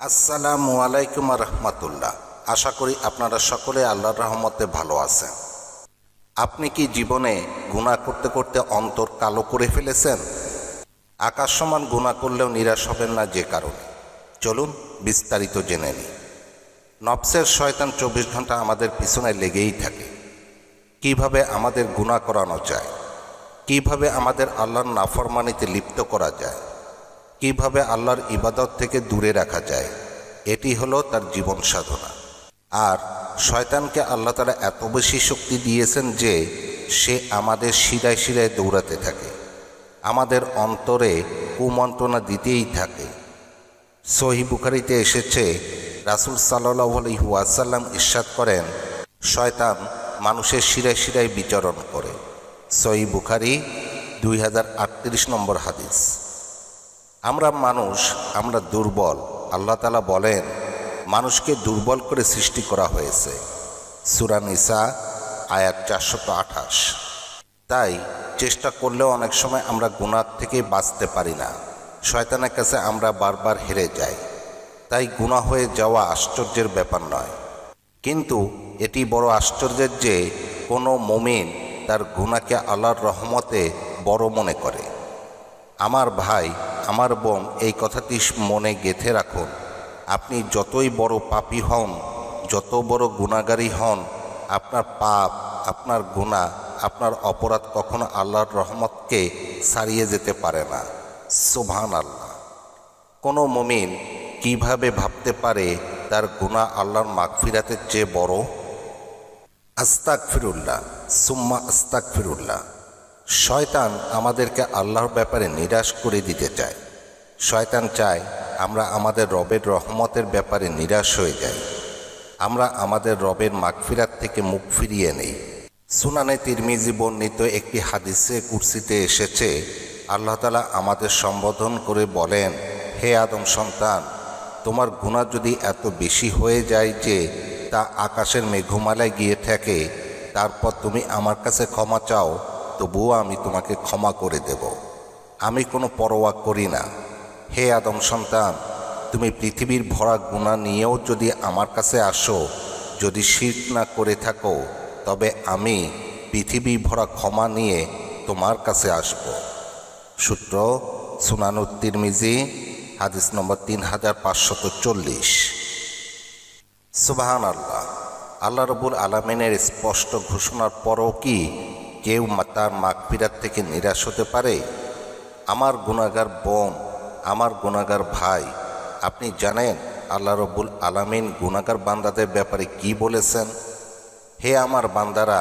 আসসালামু আলাইকুম রহমতুল্লাহ। আশা করি আপনারা সকলে আল্লাহর রহমতে ভালো আছেন। আপনি কি জীবনে গুণা করতে করতে অন্তর কালো করে ফেলেছেন? আকাশ সমান গুণা করলেও নিরাশ হবেন না যে কারণে। চলুন বিস্তারিত জেনে নিই। নবসের শয়তান চব্বিশ ঘণ্টা আমাদের পিছনে লেগেই থাকে। কীভাবে আমাদের গুণা করানো যায়? কীভাবে আমাদের আল্লাহর নাফরমানিতে লিপ্ত করা যায়? কীভাবে আল্লাহর ইবাদত থেকে দূরে রাখা যায়, এটি হলো তার জীবন সাধনা। আর শয়তানকে আল্লাহ তারা এত বেশি শক্তি দিয়েছেন যে সে আমাদের শিরায় শিরায় দৌড়াতে থাকে। আমাদের অন্তরে কুমন্ত্রণা দিতেই থাকে। সহি বুখারিতে এসেছে, রাসুল সাল্লাহ আলহিহাসাল্লাম ইস্বাদ করেন, শয়তান মানুষের শিরায় শিরায় বিচরণ করে। সহি বুখারি দুই হাজার আটত্রিশ নম্বর হাদিস। আমরা মানুষ, আমরা দুর্বল। আল্লাহ তালা বলেন, মানুষকে দুর্বল করে সৃষ্টি করা হয়েছে। সুরানিসা আয়াত চারশত আঠাশ। তাই চেষ্টা করলেও অনেক সময় আমরা গুণার থেকে বাঁচতে পারি না। শয়তানের কাছে আমরা বারবার হেরে যাই। তাই গুণা হয়ে যাওয়া আশ্চর্যের ব্যাপার নয়। কিন্তু এটি বড় আশ্চর্যের যে কোনো মমিন তার গুণাকে আল্লাহর রহমতে বড় মনে করে। আমার ভাই আমার বোন, এই কথাটি মনে গেথে রাখুন। আপনি যতই বড় পাপী হন, যত বড় গুণাগারী হন, আপনার পাপ, আপনার গুণা, আপনার অপরাধ কখনো আল্লাহর রহমতকে ছাড়িয়ে যেতে পারে না। সোভান আল্লাহ কোনো মমিন কীভাবে ভাবতে পারে তার গুণা আল্লাহর মাগফিরাতের চেয়ে বড়? আস্তাক ফিরুল্লাহ সুম্মা আস্তাক ফিরুল্লাহ শয়তান আমাদেরকে আল্লাহর ব্যাপারে নিরাশ করে দিতে চায়। শয়তান চায় আমরা আমাদের রবের রহমতের ব্যাপারে নিরাশ হয়ে যাই। আমরা আমাদের রবের মাগফিরাত থেকে মুখ ফিরিয়ে নেই। সুনানে তিরমিজি বর্ণিত একটি হাদিসে কুর্সিতে এসেছে, আল্লাহ তালা আমাদের সম্বোধন করে বলেন, হে আদম সন্তান, তোমার গুণা যদি এত বেশি হয়ে যায় যে তা আকাশের মেঘমালায় গিয়ে থাকে তারপর তুমি আমার কাছে ক্ষমা চাও তবুও আমি তোমাকে ক্ষমা করে দেব। আমি কোনো পরোয়া করি না। হে আদম সন্তান, তুমি পৃথিবীর ভরা গুণা নিয়েও যদি আমার কাছে আসো, যদি শির না করে থাকো, তবে আমি পৃথিবী ভরা ক্ষমা নিয়ে তোমার কাছে আসব। সূত্র সুনানুত্তির মিজি হাদিস নম্বর তিন হাজার পাঁচশত চল্লিশ। সুবাহান আল্লাহ আল্লাহ রবুল আলমিনের স্পষ্ট ঘোষণার পরও কি কেউ তার মাগফিরাত থেকে নিরাশ হতে পারে? আমার গুণাগার বোন, আমার গুণাগার ভাই, আপনি জানেন আল্লাহ রব্বুল আলামিন গুণাগার বান্দাদের ব্যাপারে কি বলেছেন? হে আমার বান্দারা,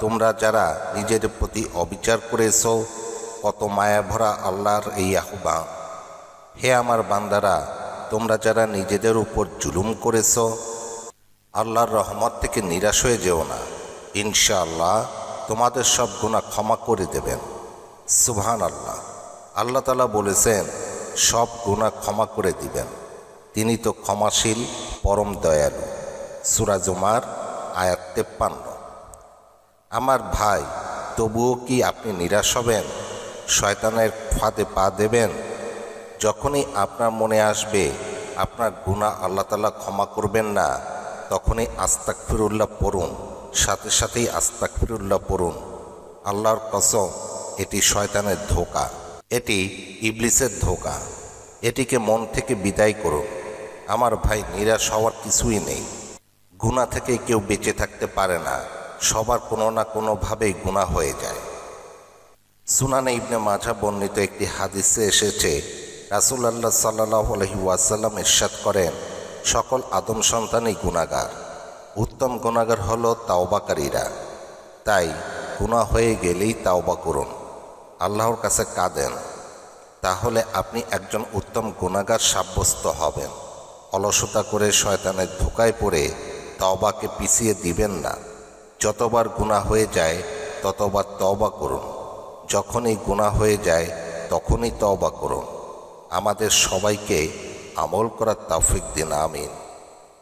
তোমরা যারা নিজের প্রতি অবিচার করেছ, কত মায়া ভরা আল্লাহর এই আহ্বান। হে আমার বান্দারা, তোমরা যারা নিজেদের উপর জুলুম করেছ, আল্লাহর রহমত থেকে নিরাশ হয়ে যেও না। ইনশাআল্লাহ তোমাদের সব গুণা ক্ষমা করে দেবেন। সুবহান আল্লাহ আল্লাহ তালা বলেছেন, সব গুণা ক্ষমা করে দিবেন। তিনি তো ক্ষমাশীল, পরম দয়ালু। সুরাজুমার আয়াত তেপ্পান্ন। আমার ভাই, তবুও কি আপনি নিরাশ হবেন? শয়তানের ফাঁদে পা দেবেন? যখনই আপনার মনে আসবে, আপনার গুণা আল্লাহ তালা ক্ষমা করবেন না, তখনই আস্তাক ফিরুল্লাহ পড়ুন। সাথে সাথেই আস্তাক ফিরুল্লাহ পড়ুন। আল্লাহর কসম, এটি শয়তানের ধোকা। এটি ইবলিসের ধোকা। এটিকে মন থেকে বিদায় করুন। আমার ভাই নিরাশ হওয়ার কিছুই নেই। গুণা থেকে কেউ বেঁচে থাকতে পারে না। সবার কোনো না কোনোভাবেই গুণা হয়ে যায়। সুনানে ইবনে মাঝা বর্ণিত একটি হাদিসে এসেছে, রাসুলাল্লাহ সাল্লাহ আলহি ওয়াসাল্লাম ইরশাদ করেন, সকল আদম সন্তানই গুণাগার উত্তম গুণাগার হলো তাওবাকারীরা। তাই গুণা হয়ে গেলেই তাওবা করুন। আল্লাহর কাছে কাঁদেন। তাহলে আপনি একজন উত্তম গুণাগার সাব্যস্ত হবেন। অলসতা করে শয়তানের ধোকায় পড়ে তওবাকে পিছিয়ে দিবেন না। যতবার গুণা হয়ে যায়, ততবার তওবা করুন। যখনই গুণা হয়ে যায়, তখনই তওবা করুন। আমাদের সবাইকে আমল করার তৌফিক দিন, আমিন।